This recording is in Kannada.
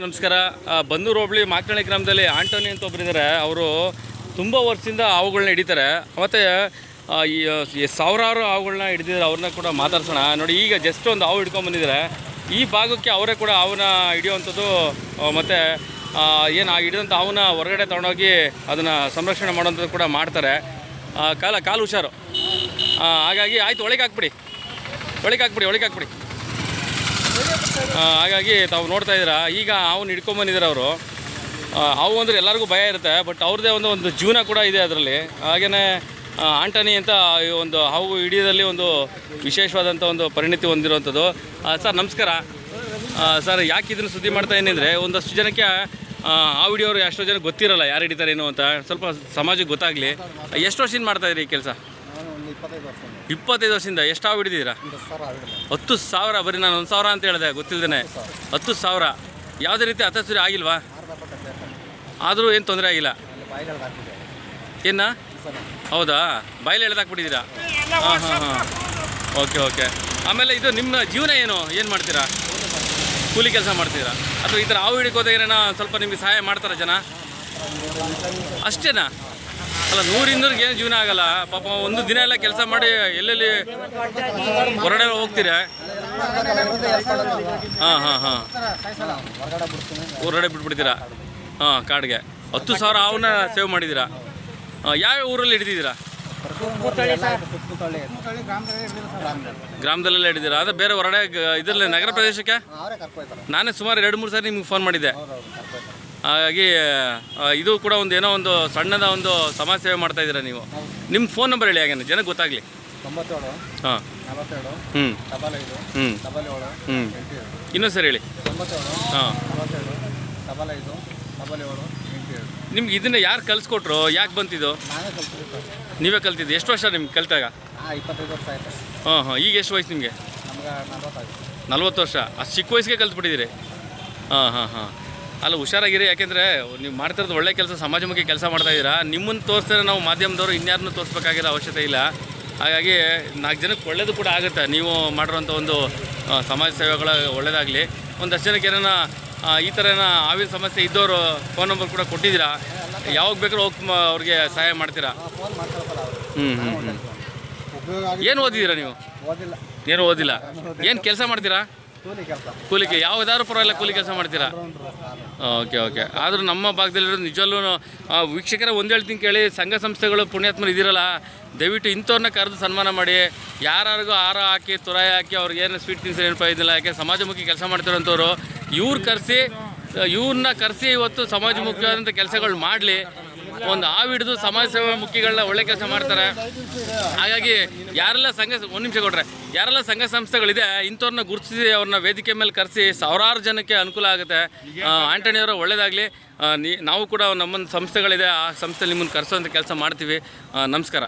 ನಮಸ್ಕಾರ. ಬನ್ನೂರು ಹೋಬಳಿ ಮಾಕನಹಳ್ಳಿ ಗ್ರಾಮದಲ್ಲಿ ಆಂಟೋನಿ ಅಂತ ಒಬ್ಬರಿದ್ದಾರೆ ಅವರು ತುಂಬ ವರ್ಷದಿಂದ ಹಾವುಗಳನ್ನ ಹಿಡಿತಾರೆ. ಮತ್ತು ಈ ಸಾವಿರಾರು ಹಾವುಗಳನ್ನ ಹಿಡಿದಿದ್ದಾರೆ ಅವ್ರನ್ನ ಕೂಡ ಮಾತಾಡ್ಸೋಣ. ನೋಡಿ, ಈಗ ಜಸ್ಟ್ ಒಂದು ಹಾವು ಹಿಡ್ಕೊಂಡು ಬಂದಿದ್ದಾರೆ ಈ ಭಾಗಕ್ಕೆ ಅವರೇ ಕೂಡ ಹಾವನ್ನ ಹಿಡಿಯುವಂಥದ್ದು ಮತ್ತು ಏನು ಆ ಹಿಡಿದಂಥ ಹಾವನ್ನ ಹೊರಗಡೆ ತೊಗೊಂಡೋಗಿ ಅದನ್ನು ಸಂರಕ್ಷಣೆ ಮಾಡುವಂಥದ್ದು ಕೂಡ ಮಾಡ್ತಾರೆ. ಕಾಲ, ಕಾಲು ಹುಷಾರು. ಹಾಗಾಗಿ ಆಯಿತು, ಒಳಗೆ ಹಾಕ್ಬಿಡಿ. ಒಳಗೆ ಹಾಕ್ಬಿಡಿ ಒಳಗೆ ಹಾಕ್ಬಿಡಿ. ಹಾಗಾಗಿ ತಾವು ನೋಡ್ತಾ ಇದ್ದೀರಾ ಈಗ ಅವನು ಹಿಡ್ಕೊಂಬಂದಿದ್ದಾರೆ ಅವರು. ಅವು ಅಂದರೆ ಎಲ್ಲರಿಗೂ ಭಯ ಇರುತ್ತೆ ಬಟ್ ಅವ್ರದ್ದೇ ಒಂದು ಒಂದು ಜೀವನ ಕೂಡ ಇದೆ ಅದರಲ್ಲಿ. ಹಾಗೆಯೇ ಆಂಟನಿ ಅಂತ ಈ ಒಂದು ಹಾವು ಹಿಡಿಯೋದಲ್ಲಿ ಒಂದು ವಿಶೇಷವಾದಂಥ ಒಂದು ಪರಿಣಿತಿ ಹೊಂದಿರುವಂಥದ್ದು. ಸರ್ ನಮಸ್ಕಾರ. ಸರ್ ಯಾಕೆ ಇದನ್ನು ಸುದ್ದಿ ಮಾಡ್ತಾ ಏನೆಂದರೆ ಒಂದಷ್ಟು ಜನಕ್ಕೆ ಆ, ವಿಡಿಯೋರು ಎಷ್ಟೋ ಜನ ಗೊತ್ತಿರಲ್ಲ ಯಾರು ಹಿಡಿತಾರೆ ಏನು ಅಂತ. ಸ್ವಲ್ಪ ಸಮಾಜಕ್ಕೆ ಗೊತ್ತಾಗಲಿ. ಎಷ್ಟು ವರ್ಷದಿಂದ ಮಾಡ್ತಾಯಿದ್ರಿ ಈ ಕೆಲಸ? ಇಪ್ಪತ್ತೈದು ವರ್ಷ ಇಪ್ಪತ್ತೈದು ವರ್ಷದಿಂದ ಎಷ್ಟು ಹಾವು ಹಿಡಿದಿದ್ದೀರಾ ಒಂದು ಸಾವಿರ ಆಗಿಲ್ಲ ಹತ್ತು ಸಾವಿರ ಬರೀ ನಾನು ಒಂದು ಸಾವಿರ ಅಂತ ಹೇಳಿದೆ ಗೊತ್ತಿಲ್ಲದೇ ಹತ್ತು ಸಾವಿರ. ಯಾವುದೇ ರೀತಿ ಹತ್ತಸುರಿ ಆಗಿಲ್ವಾ? ಆದರೂ ಏನು ತೊಂದರೆ ಆಗಿಲ್ಲ? ಅಲ್ಲಿ ಬಾಯಿಗಳು ಹಾಕಿದೆ ಏನ? ಹೌದಾ? ಬಾಯಲ್ಲಿ ಎಳೆದಾಕ್ಬಿಟ್ಟಿದ್ದೀರಾ ಹಾಂ ಹಾಂ ಹಾಂ. Okay okay. ಆಮೇಲೆ ಇದು ನಿಮ್ಮ ಜೀವನ ಏನು? ಏನು ಮಾಡ್ತೀರಾ? ಕೂಲಿ ಕೆಲಸ ಮಾಡ್ತೀರಾ? ಅಥವಾ ಈ ಥರ ಹಾವು ಹಿಡಿಕೋದೇನ ಸ್ವಲ್ಪ ನಿಮಗೆ ಸಹಾಯ ಮಾಡ್ತಾರಾ ಜನ? ಅಷ್ಟೇನಾ? ಅಲ್ಲ ನೂರು ಇನ್ನೂರಿಗೆ ಏನು ಜೀವನ ಆಗಲ್ಲ. ಪಾಪ ಒಂದು ದಿನ ಎಲ್ಲ ಕೆಲಸ ಮಾಡಿ ಎಲ್ಲೆಲ್ಲಿ ಹೊರಗಡೆ ಹೋಗ್ತೀರಾ? ಹಾಂ ಹಾಂ ಹಾಂ. ಹೊರಗಡೆ ಬಿಟ್ಬಿಡ್ತೀರಾ? ಹಾಂ, ಕಾಡಿಗೆ. ಹತ್ತು ಸಾವಿರ ಅವನ್ನ ಸೇವ್ ಮಾಡಿದ್ದೀರಾ? ಯಾವ ಊರಲ್ಲಿ ಹಿಡಿದಿದ್ದೀರಾ? ಗ್ರಾಮದಲ್ಲೆಲ್ಲ ಹಿಡಿದಿರಾ? ಅದೇ ಬೇರೆ ಹೊರಗಡೆ ಇದರಲ್ಲಿ ನಗರ ಪ್ರದೇಶಕ್ಕೆ? ನಾನೇ ಸುಮಾರು ಎರಡು, ಮೂರು ಸಾರಿ ನಿಮ್ಗೆ ಫೋನ್ ಮಾಡಿದ್ದೆ. ಹಾಗಾಗಿ ಇದು ಕೂಡ ಒಂದು ಏನೋ ಒಂದು ಸಣ್ಣದ ಒಂದು ಸಮಾಜ ಸೇವೆ ಮಾಡ್ತಾ ಇದ್ದೀರಾ ನೀವು? ನಿಮ್ಮ ಫೋನ್ ನಂಬರ್ ಹೇಳಿ ಹಾಗೆ ಜನಕ್ಕೆ ಗೊತ್ತಾಗಲಿ. ತೊಂಬತ್ತೇಳು ಹಾಂ. ನಲವತ್ತೇಳು ಹ್ಞೂ ಡಬಲ್ ಐದು ಹ್ಞೂ ಡಬಲ್ ಏಳು ಹ್ಞೂ ಎಂಟು ಏಳು. ಇನ್ನೊಂದು ಸರಿ ಹೇಳಿ. ತೊಂಬತ್ತೇಳು ಹಾಂ. ನಲವತ್ತೇಳು ಡಬಲ್ ಐದು ಡಬಲ್ ಏಳು ನಿಮ್ಗೆ ಇದನ್ನ ಯಾರು ಕಲಿಸ್ಕೊಟ್ರು? ಯಾಕೆ ಬಂತಿದ್ದು? ನೀವೇ ಕಲ್ತಿದ್ದು? ಎಷ್ಟು ವರ್ಷ ನಿಮ್ಗೆ ಕಲಿತಾಗ? ಹಾಂ ಹಾಂ ಈಗ ಎಷ್ಟು ವಯಸ್ಸು ನಿಮಗೆ? ನಲ್ವತ್ತು ವರ್ಷ. ಅಷ್ಟು ಚಿಕ್ಕ ವಯಸ್ಸಿಗೆ ಕಲ್ತ್ಬಿಟ್ಟಿದ್ದೀರಿ? ಹಾಂ ಹಾಂ ಹಾಂ. ಅಲ್ಲ ಹುಷಾರಾಗಿರಿ ಯಾಕೆಂದರೆ ನೀವು ಮಾಡ್ತಿರೋದು ಒಳ್ಳೆ ಕೆಲಸ ಸಮಾಜಮುಖಿ ಕೆಲಸ ಮಾಡ್ತಾ ಇದ್ದೀರಾ. ನಿಮ್ಮನ್ನು ತೋರಿಸಿದ್ರೆ ನಾವು ಮಾಧ್ಯಮದವರು ಇನ್ಯಾರನ್ನೂ ತೋರಿಸ್ಬೇಕಾಗಿರೋ ಅವಶ್ಯಕತೆ ಇಲ್ಲ. ಹಾಗಾಗಿ ನಾಲ್ಕು ಜನಕ್ಕೆ ಒಳ್ಳೇದು ಕೂಡ ಆಗುತ್ತೆ. ನೀವು ಮಾಡಿರೋಂಥ ಒಂದು ಸಮಾಜ ಸೇವೆಗಳ ಒಳ್ಳೇದಾಗಲಿ. ಒಂದಷ್ಟು ಜನಕ್ಕೆ ಏನಾರ ಈ ಥರ ಏನೋ ಆವಿನ ಸಮಸ್ಯೆ ಇದ್ದವರು ಫೋನ್ ನಂಬರ್ ಕೂಡ ಕೊಟ್ಟಿದ್ದೀರಾ? ಯಾವಾಗ ಬೇಕಾದ್ರೂ ಹೋಗಿ ಅವ್ರಿಗೆ ಸಹಾಯ ಮಾಡ್ತೀರಾ? ಹ್ಞೂ ಹ್ಞೂ ಹ್ಞೂ ಏನು ಓದಿದ್ದೀರಾ ನೀವು? ಓದಿಲ್ಲ. ಏನು ಓದಿಲ್ಲ? ಏನು ಕೆಲಸ ಮಾಡ್ತೀರಾ? ಕೂಲಿಗೆ ಯಾವುದಾದ್ರು ಪರವಾಗಿಲ್ಲ ಕೂಲಿ ಕೆಲಸ ಮಾಡ್ತೀರಾ? Okay okay. ಆದರೂ ನಮ್ಮ ಭಾಗದಲ್ಲಿರೋ ನಿಜವಲ್ಲೂ ವೀಕ್ಷಕರ ಒಂದು ಹೇಳ್ತೀನಿ ಕೇಳಿ ಸಂಘ ಸಂಸ್ಥೆಗಳು ಪುಣ್ಯಾತ್ಮರು ಇದಿರಲ್ಲ ದಯವಿಟ್ಟು ಇಂಥವ್ರನ್ನ ಕರೆದು ಸನ್ಮಾನ ಮಾಡಿ. ಯಾರಿಗೂ ಹಾರ ಹಾಕಿ ತುರಾಯಿ ಹಾಕಿ ಅವ್ರಿಗೆ ಏನು ಸ್ವೀಟ್ ತಿನ್ಸಿ ಏನು ಇದ್ದಿಲ್ಲ ಯಾಕೆ ಸಮಾಜಮುಖಿ ಕೆಲಸ ಮಾಡ್ತಿರೋಂಥವ್ರು ಇವ್ರು ಕರೆಸಿ ಇವ್ರನ್ನ ಕರೆಸಿ ಇವತ್ತು ಸಮಾಜಮುಖಿಯಾದಂಥ ಕೆಲಸಗಳು ಮಾಡಲಿ. ಒಂದು ಹಾವು ಹಿಡಿದು ಸಮಾಜ ಸೇವಾ ಮುಖಿಗಳನ್ನ ಒಳ್ಳೆ ಕೆಲಸ ಮಾಡ್ತಾರೆ. ಹಾಗಾಗಿ ಯಾರೆಲ್ಲ ಸಂಘ ಒಂದು ನಿಮಿಷ ಕೊಟ್ರೆ, ಯಾರೆಲ್ಲ ಸಂಘ ಸಂಸ್ಥೆಗಳಿದೆ, ಇಂಥವ್ರನ್ನ ಗುರುತಿಸಿ ಅವ್ರನ್ನ ವೇದಿಕೆ ಮೇಲೆ ಕರೆಸಿ ಸಾವಿರಾರು ಜನಕ್ಕೆ ಅನುಕೂಲ ಆಗುತ್ತೆ. ಆಂಟಣಿಯವರು ಒಳ್ಳೇದಾಗಲಿ. ನಾವು ಕೂಡ ನಮ್ಮೊಂದು ಸಂಸ್ಥೆಗಳಿದೆ, ಆ ಸಂಸ್ಥೆ ನಿಮ್ಮನ್ನು ಕರೆಸೋಂಥ ಕೆಲಸ ಮಾಡ್ತೀವಿ. ನಮಸ್ಕಾರ.